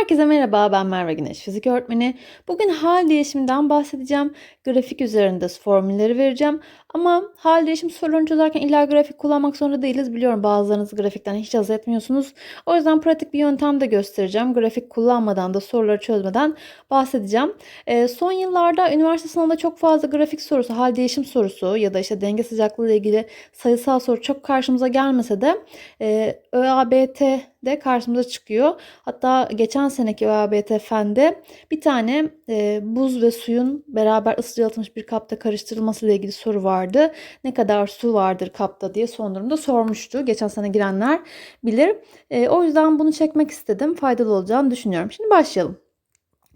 Herkese merhaba, ben Merve Güneş, fizik öğretmeni. Bugün hal değişiminden bahsedeceğim. Grafik üzerinde formülleri vereceğim. Ama hal değişim sorularını çözerken illa grafik kullanmak zorunda değiliz. Biliyorum bazılarınız grafikten hiç haz etmiyorsunuz. O yüzden pratik bir yöntem de göstereceğim. Grafik kullanmadan da soruları çözmeden bahsedeceğim. Ee, son yıllarda üniversite sınavında çok fazla grafik sorusu, hal değişim sorusu ya da işte denge sıcaklığı ile ilgili sayısal soru çok karşımıza gelmese de e, ÖABT de karşımıza çıkıyor. Hatta geçen seneki ÖABT Fen'de bir tane e, buz ve suyun beraber ısıtılmış bir kapta karıştırılması ile ilgili soru vardı. Ne kadar su vardır kapta diye son durumda sormuştu. Geçen sene girenler bilir. E, o yüzden bunu çekmek istedim. Faydalı olacağını düşünüyorum. Şimdi başlayalım.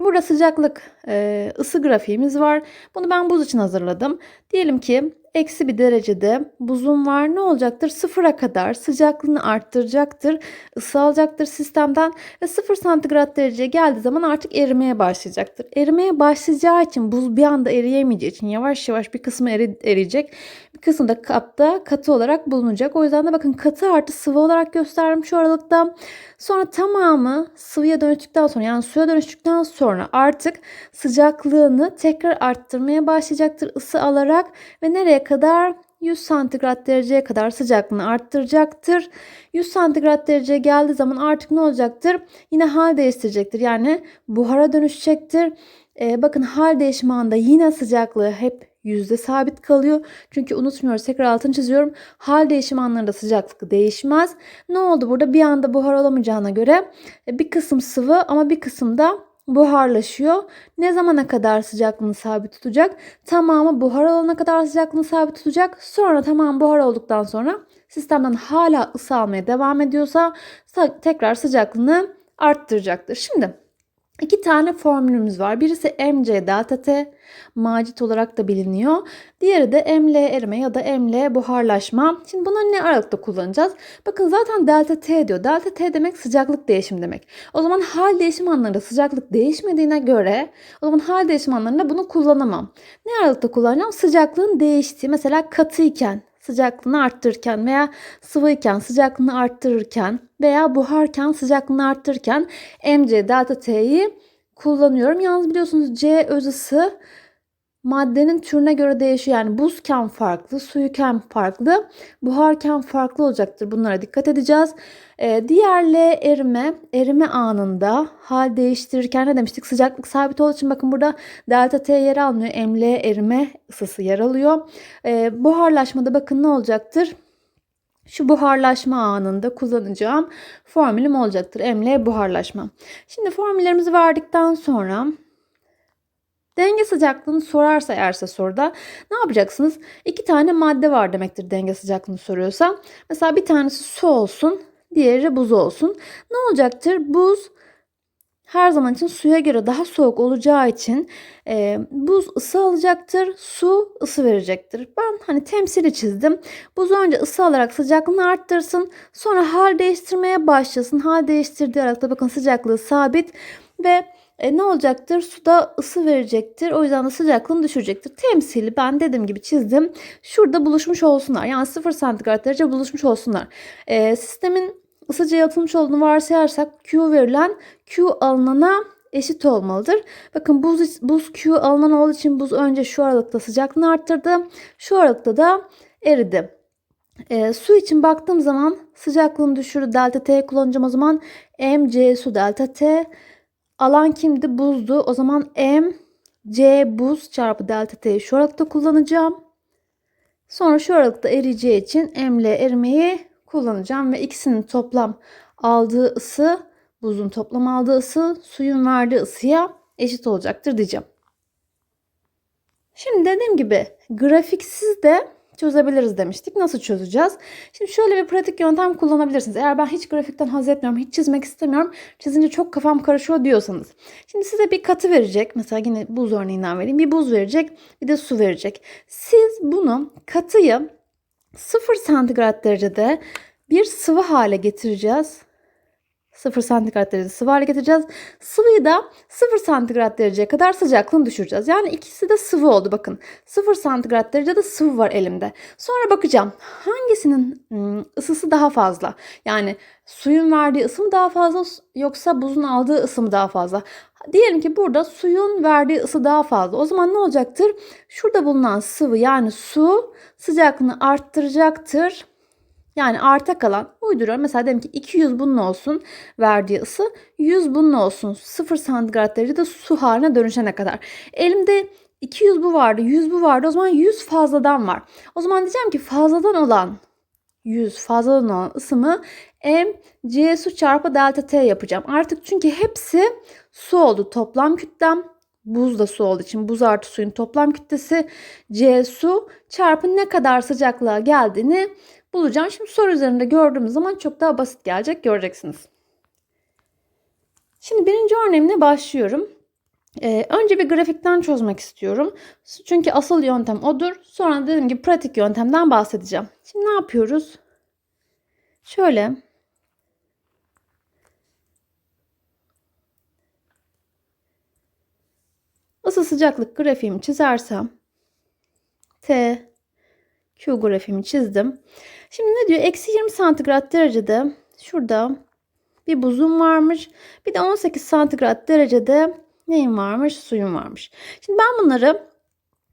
Burada sıcaklık e, ısı grafiğimiz var. Bunu ben buz için hazırladım. Diyelim ki eksi bir derecede buzun var. Ne olacaktır? Sıfıra kadar sıcaklığını arttıracaktır. ısı alacaktır sistemden ve sıfır santigrat dereceye geldiği zaman artık erimeye başlayacaktır. Erimeye başlayacağı için buz bir anda eriyemeyeceği için yavaş yavaş bir kısmı eri, eriyecek. Bir kısmı kapta katı olarak bulunacak. O yüzden de bakın katı artı sıvı olarak gösterdim şu aralıkta. Sonra tamamı sıvıya dönüştükten sonra yani suya dönüştükten sonra artık sıcaklığını tekrar arttırmaya başlayacaktır ısı alarak ve nereye kadar 100 santigrat dereceye kadar sıcaklığını arttıracaktır. 100 santigrat dereceye geldiği zaman artık ne olacaktır? Yine hal değiştirecektir. Yani buhara dönüşecektir. Ee, bakın hal değişimi anında yine sıcaklığı hep yüzde sabit kalıyor. Çünkü unutmuyoruz tekrar altını çiziyorum. Hal değişimi anlarında sıcaklık değişmez. Ne oldu burada? Bir anda buhar olamayacağına göre e, bir kısım sıvı ama bir kısım da buharlaşıyor. Ne zamana kadar sıcaklığını sabit tutacak? Tamamı buhar olana kadar sıcaklığını sabit tutacak. Sonra tamam buhar olduktan sonra sistemden hala ısı almaya devam ediyorsa tekrar sıcaklığını arttıracaktır. Şimdi İki tane formülümüz var. Birisi MC delta T, macit olarak da biliniyor. Diğeri de ML erime ya da ML buharlaşma. Şimdi bunları ne aralıkta kullanacağız? Bakın zaten delta T diyor. Delta T demek sıcaklık değişim demek. O zaman hal değişim anlarında sıcaklık değişmediğine göre o zaman hal değişim anlarında bunu kullanamam. Ne aralıkta kullanacağım? Sıcaklığın değiştiği mesela katıyken sıcaklığını arttırırken veya sıvıyken sıcaklığını arttırırken veya buharken sıcaklığını arttırırken MC delta T'yi kullanıyorum. Yalnız biliyorsunuz C öz ısı maddenin türüne göre değişiyor. Yani buzken farklı, suyuken farklı, buharken farklı olacaktır. Bunlara dikkat edeceğiz. Ee, diğer L erime, erime anında hal değiştirirken ne demiştik? Sıcaklık sabit olduğu için bakın burada delta T yer almıyor. ML erime ısısı yer alıyor. Ee, buharlaşmada bakın ne olacaktır? Şu buharlaşma anında kullanacağım formülüm olacaktır. ML buharlaşma. Şimdi formüllerimizi verdikten sonra Denge sıcaklığını sorarsa eğerse soruda ne yapacaksınız? İki tane madde var demektir denge sıcaklığını soruyorsa. Mesela bir tanesi su olsun, diğeri buz olsun. Ne olacaktır? Buz her zaman için suya göre daha soğuk olacağı için e, buz ısı alacaktır, su ısı verecektir. Ben hani temsili çizdim. Buz önce ısı alarak sıcaklığını arttırsın. Sonra hal değiştirmeye başlasın. Hal değiştirdiği aralıkta bakın sıcaklığı sabit ve e, ne olacaktır? Suda ısı verecektir. O yüzden de sıcaklığını düşürecektir. Temsili ben dediğim gibi çizdim. Şurada buluşmuş olsunlar. Yani 0 santigrat derece buluşmuş olsunlar. E, sistemin ısıca yalıtılmış olduğunu varsayarsak Q verilen Q alınana eşit olmalıdır. Bakın buz, buz Q alınan olduğu için buz önce şu aralıkta sıcaklığını arttırdı. Şu aralıkta da eridi. E, su için baktığım zaman sıcaklığını düşürdü. Delta T kullanacağım o zaman mc su delta T Alan kimdi? Buzdu. O zaman M C buz çarpı delta T'yi şu aralıkta kullanacağım. Sonra şu aralıkta eriyeceği için M ile erimeyi kullanacağım ve ikisinin toplam aldığı ısı, buzun toplam aldığı ısı suyun verdiği ısıya eşit olacaktır diyeceğim. Şimdi dediğim gibi grafiksiz de çözebiliriz demiştik. Nasıl çözeceğiz? Şimdi şöyle bir pratik yöntem kullanabilirsiniz. Eğer ben hiç grafikten haz etmiyorum, hiç çizmek istemiyorum, çizince çok kafam karışıyor diyorsanız. Şimdi size bir katı verecek. Mesela yine buz örneğinden vereyim. Bir buz verecek, bir de su verecek. Siz bunu katıyı 0 santigrat derecede bir sıvı hale getireceğiz. 0 santigrat derece sıvı hale getireceğiz. Sıvıyı da 0 santigrat dereceye kadar sıcaklığını düşüreceğiz. Yani ikisi de sıvı oldu bakın. 0 santigrat derecede sıvı var elimde. Sonra bakacağım hangisinin ım, ısısı daha fazla? Yani suyun verdiği ısı mı daha fazla yoksa buzun aldığı ısı mı daha fazla? Diyelim ki burada suyun verdiği ısı daha fazla. O zaman ne olacaktır? Şurada bulunan sıvı yani su sıcaklığını arttıracaktır. Yani arta kalan uyduruyorum. Mesela diyelim ki 200 bunun olsun verdiği ısı 100 bunun olsun 0 santigrat derecede su haline dönüşene kadar. Elimde 200 bu vardı 100 bu vardı o zaman 100 fazladan var. O zaman diyeceğim ki fazladan olan 100 fazladan olan ısımı m c su çarpı delta t yapacağım. Artık çünkü hepsi su oldu. Toplam kütlem buz da su olduğu için buz artı suyun toplam kütlesi c su çarpı ne kadar sıcaklığa geldiğini bulacağım. Şimdi soru üzerinde gördüğümüz zaman çok daha basit gelecek göreceksiniz. Şimdi birinci örneğimle başlıyorum. Ee, önce bir grafikten çözmek istiyorum. Çünkü asıl yöntem odur. Sonra dediğim gibi pratik yöntemden bahsedeceğim. Şimdi ne yapıyoruz? Şöyle ısı sıcaklık grafiğimi çizersem T Q grafiğimi çizdim. Şimdi ne diyor? Eksi 20 santigrat derecede şurada bir buzum varmış. Bir de 18 santigrat derecede neyim varmış? Suyum varmış. Şimdi ben bunları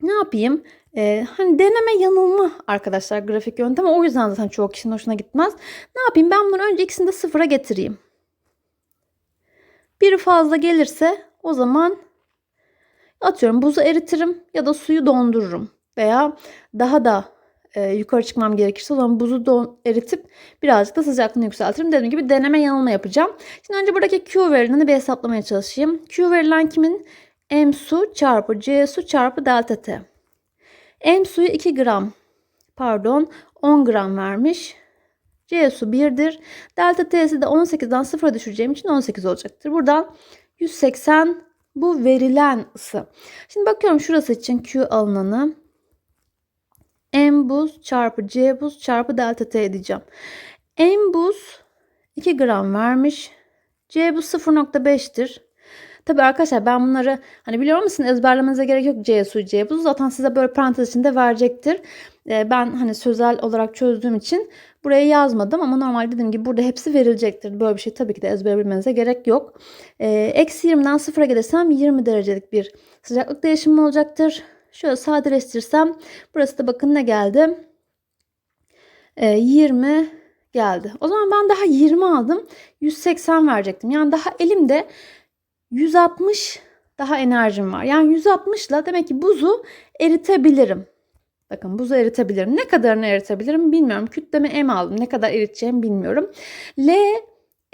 ne yapayım? Ee, hani deneme yanılma arkadaşlar grafik yöntemi. O yüzden zaten çoğu kişinin hoşuna gitmez. Ne yapayım? Ben bunları önce ikisini de sıfıra getireyim. Biri fazla gelirse o zaman atıyorum buzu eritirim ya da suyu dondururum. Veya daha da e, yukarı çıkmam gerekirse o zaman buzu don, eritip birazcık da sıcaklığını yükseltirim. Dediğim gibi deneme yanılma yapacağım. Şimdi önce buradaki Q verileni bir hesaplamaya çalışayım. Q verilen kimin? M su çarpı C su çarpı delta T. M suyu 2 gram pardon 10 gram vermiş. C su 1'dir. Delta T'si de 18'den 0'a düşüreceğim için 18 olacaktır. Buradan 180 bu verilen ısı. Şimdi bakıyorum şurası için Q alınanı. M buz çarpı C buz çarpı delta T edeceğim. M buz 2 gram vermiş. C buz 0.5'tir. Tabi arkadaşlar ben bunları hani biliyor musun ezberlemenize gerek yok C su C buz zaten size böyle parantez içinde verecektir. Ee, ben hani sözel olarak çözdüğüm için buraya yazmadım ama normal dediğim gibi burada hepsi verilecektir. Böyle bir şey tabii ki de ezber bilmenize gerek yok. Ee, eksi 20'den 0'a gelirsem 20 derecelik bir sıcaklık değişimi olacaktır. Şöyle sadeleştirsem burası da bakın ne geldi? Ee, 20 geldi. O zaman ben daha 20 aldım. 180 verecektim. Yani daha elimde 160 daha enerjim var. Yani 160 ile demek ki buzu eritebilirim. Bakın buzu eritebilirim. Ne kadarını eritebilirim bilmiyorum. Kütleme M aldım. Ne kadar eriteceğimi bilmiyorum. L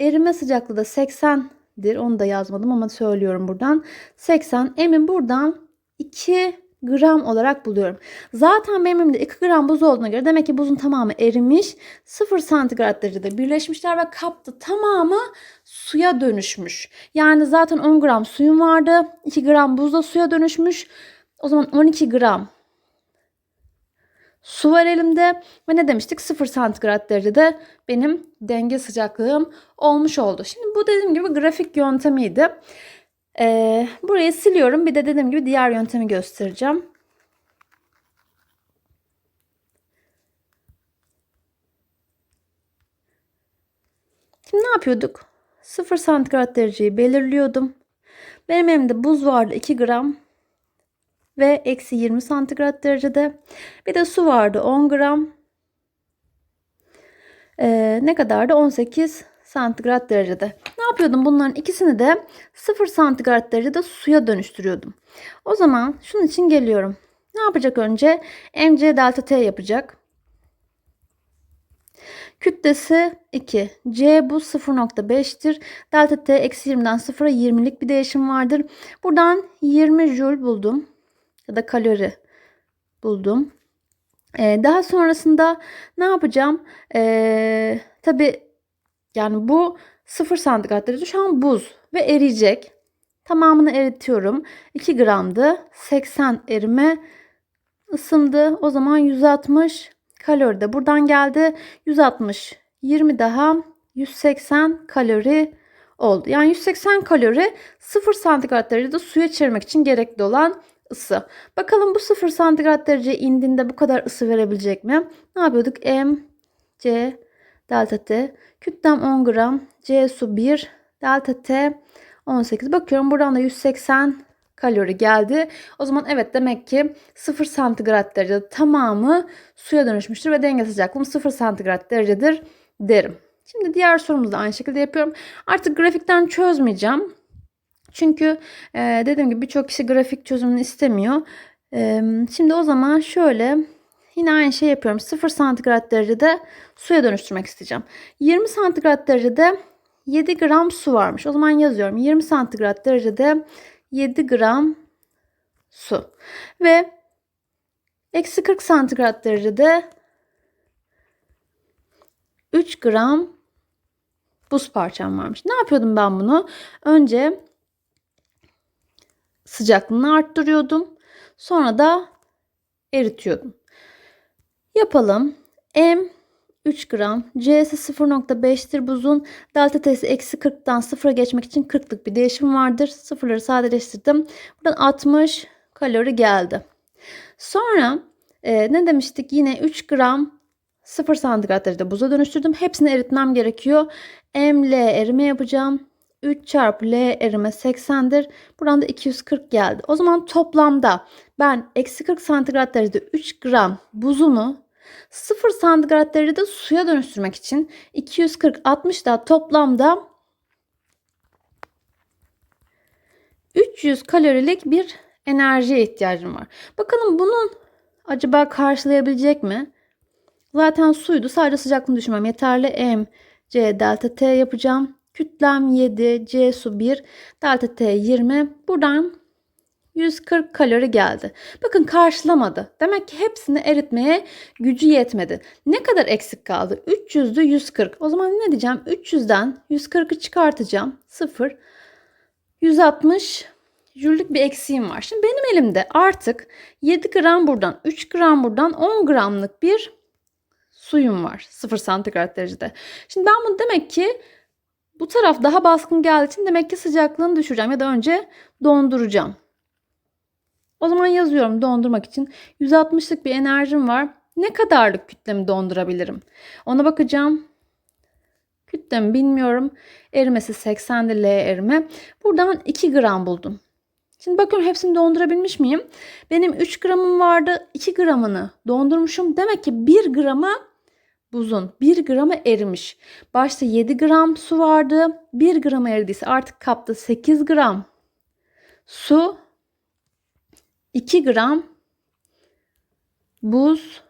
erime sıcaklığı da 80'dir. Onu da yazmadım ama söylüyorum buradan. 80. M'i buradan 2 gram olarak buluyorum. Zaten benim elimde 2 gram buz olduğuna göre demek ki buzun tamamı erimiş. 0 santigrat derecede birleşmişler ve kapta tamamı suya dönüşmüş. Yani zaten 10 gram suyum vardı. 2 gram buz da suya dönüşmüş. O zaman 12 gram su var elimde ve ne demiştik 0 santigrat derecede benim denge sıcaklığım olmuş oldu. Şimdi bu dediğim gibi grafik yöntemiydi. Ee, burayı siliyorum. Bir de dediğim gibi diğer yöntemi göstereceğim. Şimdi ne yapıyorduk? 0 santigrat dereceyi belirliyordum. Benim elimde buz vardı 2 gram ve eksi 20 santigrat derecede. Bir de su vardı 10 gram. Ee, ne kadardı? 18 santigrat derecede. Ne yapıyordum? Bunların ikisini de 0 santigrat derecede suya dönüştürüyordum. O zaman şunun için geliyorum. Ne yapacak önce? MC delta T yapacak. Kütlesi 2. C bu 0.5'tir. Delta T eksi 20'den 0'a 20'lik bir değişim vardır. Buradan 20 joule buldum. Ya da kalori buldum. Ee, daha sonrasında ne yapacağım? Ee, Tabi yani bu 0 santigrat derece şu an buz ve eriyecek. Tamamını eritiyorum. 2 gramdı. 80 erime ısındı. O zaman 160 kalori de buradan geldi. 160 20 daha 180 kalori oldu. Yani 180 kalori 0 santigrat derecede suya çevirmek için gerekli olan ısı. Bakalım bu 0 santigrat derece indiğinde bu kadar ısı verebilecek mi? Ne yapıyorduk? M, C, delta T. Kütlem 10 gram. C su 1. Delta T 18. Bakıyorum buradan da 180 kalori geldi. O zaman evet demek ki 0 santigrat derecede tamamı suya dönüşmüştür ve denge sıcaklığım 0 santigrat derecedir derim. Şimdi diğer sorumuzu da aynı şekilde yapıyorum. Artık grafikten çözmeyeceğim. Çünkü e, dediğim gibi birçok kişi grafik çözümünü istemiyor. E, şimdi o zaman şöyle yine aynı şey yapıyorum. 0 santigrat derecede suya dönüştürmek isteyeceğim. 20 santigrat derecede 7 gram su varmış. O zaman yazıyorum. 20 santigrat derecede 7 gram su. Ve eksi 40 santigrat derecede 3 gram buz parçam varmış. Ne yapıyordum ben bunu? Önce sıcaklığını arttırıyordum. Sonra da eritiyordum. Yapalım. M 3 gram. C'si 0.5'tir buzun. Delta T'si eksi 40'tan 0'a geçmek için 40'lık bir değişim vardır. Sıfırları sadeleştirdim. Buradan 60 kalori geldi. Sonra e, ne demiştik? Yine 3 gram 0 santigrat derecede buza dönüştürdüm. Hepsini eritmem gerekiyor. M, L erime yapacağım. 3 çarpı L erime 80'dir. Buradan da 240 geldi. O zaman toplamda ben eksi 40 santigrat derecede 3 gram buzumu 0 santigrat derecede suya dönüştürmek için 240 60 da toplamda 300 kalorilik bir enerjiye ihtiyacım var. Bakalım bunun acaba karşılayabilecek mi? Zaten suydu. Sadece sıcaklığını düşürmem yeterli. M, C, delta T yapacağım. Kütlem 7, C su 1, delta T 20. Buradan 140 kalori geldi. Bakın karşılamadı. Demek ki hepsini eritmeye gücü yetmedi. Ne kadar eksik kaldı? 300'dü 140. O zaman ne diyeceğim? 300'den 140'ı çıkartacağım. 0. 160 jüllük bir eksiğim var. Şimdi benim elimde artık 7 gram buradan, 3 gram buradan 10 gramlık bir suyum var. 0 santigrat derecede. Şimdi ben bunu demek ki bu taraf daha baskın geldiği için demek ki sıcaklığını düşüreceğim ya da önce donduracağım. O zaman yazıyorum dondurmak için 160'lık bir enerjim var. Ne kadarlık kütlemi dondurabilirim? Ona bakacağım. Kütlemi bilmiyorum. Erimesi 80'de L erime. Buradan 2 gram buldum. Şimdi bakıyorum hepsini dondurabilmiş miyim? Benim 3 gramım vardı. 2 gramını dondurmuşum. Demek ki 1 gramı buzun 1 gramı erimiş. Başta 7 gram su vardı. 1 gram eridiyse artık kapta 8 gram su 2 gram buz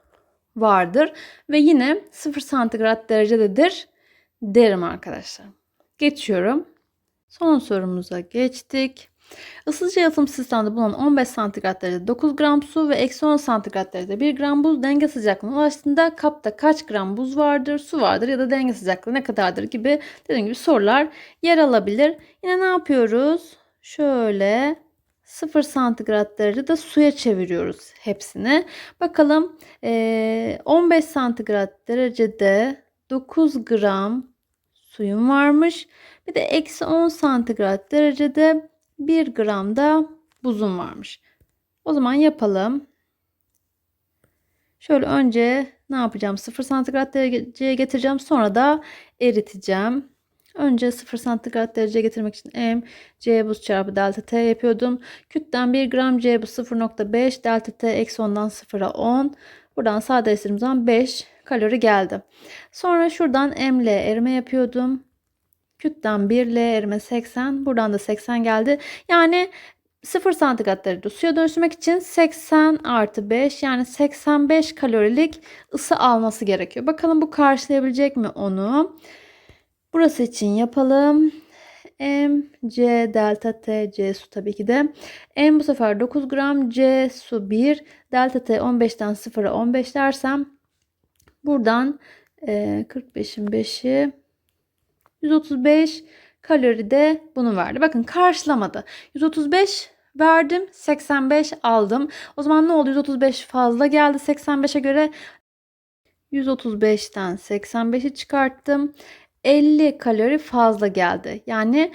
vardır ve yine 0 santigrat derecededir derim arkadaşlar. Geçiyorum. Son sorumuza geçtik. Isıtıcı yalıtım sistemde bulunan 15 santigrat derecede 9 gram su ve eksi 10 santigrat derecede 1 gram buz denge sıcaklığına ulaştığında kapta kaç gram buz vardır, su vardır ya da denge sıcaklığı ne kadardır gibi dediğim gibi sorular yer alabilir. Yine ne yapıyoruz? Şöyle 0 santigrat derecede suya çeviriyoruz hepsini. Bakalım 15 santigrat derecede 9 gram suyum varmış. Bir de eksi 10 santigrat derecede 1 gram da buzum varmış. O zaman yapalım. Şöyle önce ne yapacağım? 0 santigrat dereceye getireceğim. Sonra da eriteceğim. Önce 0 santigrat derece getirmek için M, C buz çarpı delta T yapıyordum. Kütten 1 gram C buz 0.5 delta T eksi 10'dan 0'a 10. Buradan sadeleştirdiğim zaman 5 kalori geldi. Sonra şuradan M ile erime yapıyordum. Kütten 1 L erime 80. Buradan da 80 geldi. Yani 0 santigrat derece suya dönüştürmek için 80 artı 5 yani 85 kalorilik ısı alması gerekiyor. Bakalım bu karşılayabilecek mi onu? Burası için yapalım. M, C, delta T, C su tabii ki de. M bu sefer 9 gram, C su 1, delta T 15'ten 0'a 15 dersem buradan e, 45'in 5'i 135 kalori de bunu verdi. Bakın karşılamadı. 135 verdim, 85 aldım. O zaman ne oldu? 135 fazla geldi 85'e göre. 135'ten 85'i çıkarttım. 50 kalori fazla geldi. Yani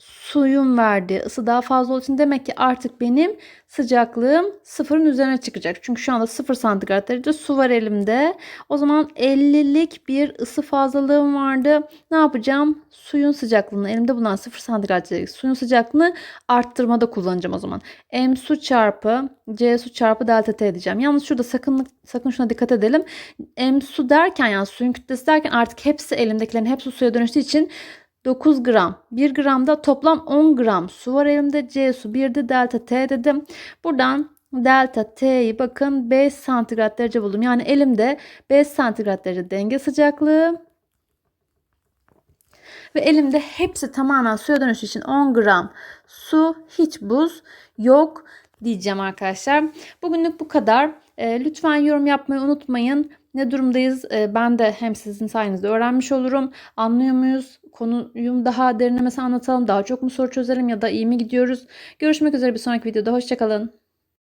suyun verdiği ısı daha fazla olduğu için demek ki artık benim sıcaklığım sıfırın üzerine çıkacak. Çünkü şu anda 0 santigrat derece su var elimde. O zaman 50'lik bir ısı fazlalığım vardı. Ne yapacağım? Suyun sıcaklığını elimde bulunan 0 santigrat derece suyun sıcaklığını arttırmada kullanacağım o zaman. M su çarpı C su çarpı delta T diyeceğim. Yalnız şurada sakın sakın şuna dikkat edelim. M su derken yani suyun kütlesi derken artık hepsi elimdekilerin hepsi suya dönüştüğü için 9 gram. 1 gramda toplam 10 gram su var elimde. C su 1'de delta T dedim. Buradan delta T'yi bakın 5 santigrat derece buldum. Yani elimde 5 santigrat derece denge sıcaklığı. Ve elimde hepsi tamamen suya dönüşü için 10 gram su, hiç buz yok diyeceğim arkadaşlar. Bugünlük bu kadar. E, lütfen yorum yapmayı unutmayın. Ne durumdayız? E, ben de hem sizin sayenizde öğrenmiş olurum. Anlıyor muyuz? Konuyu daha derinlemesine anlatalım. Daha çok mu soru çözelim ya da iyi mi gidiyoruz? Görüşmek üzere bir sonraki videoda. Hoşçakalın.